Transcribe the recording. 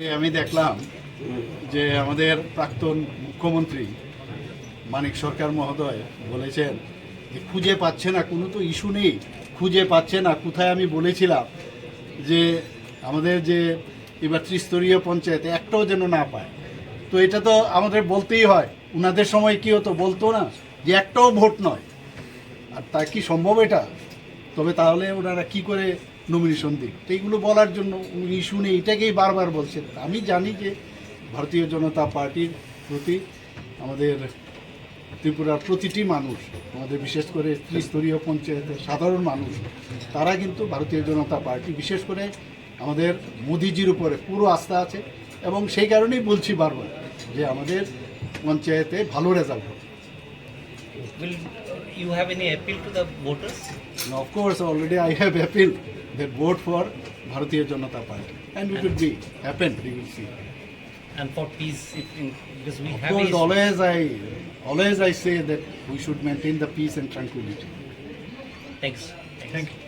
আমি দেখলাম যে আমাদের প্রাক্তন মুখ্যমন্ত্রী মানিক সরকার মহোদয় বলেছেন যে খুঁজে পাচ্ছে না, কোনো তো ইস্যু নেই, খুঁজে পাচ্ছে না। কোথায় আমি বলেছিলাম যে আমাদের যে এবার ত্রিস্তরীয় পঞ্চায়েত, একটাও যেন না পায়। তো এটা তো আমাদের বলতেই হয়, উনাদের সময় কি হতো বলতো না, যে একটাও ভোট নয়। আর তা কি সম্ভব এটা? তবে তাহলে ওনারা কি করে নমিনেশন দিক। তো এইগুলো বলার জন্য উনি শুনে এটাকেই বারবার বলছেন। আমি জানি যে ভারতীয় জনতা পার্টির প্রতি আমাদের ত্রিপুরার প্রতিটি মানুষ আমাদের বিশেষ করে ত্রিস্তরীয় পঞ্চায়েতের সাধারণ মানুষ তারা কিন্তু ভারতীয় জনতা পার্টি বিশেষ করে আমাদের মোদিজির উপরে পুরো আস্থা আছে এবং সেই কারণেই বলছি বারবার যে আমাদের পঞ্চায়েতে ভালো রেজাল্ট হবে। Will you have any appeal to the voters? And of course, already I have appealed that vote for Bharatiya Janata Party, and it will be happen. We will see. And for peace, if in, because we Of have course, a always I, always I say that we should maintain the peace and tranquility. Thanks. Thank you.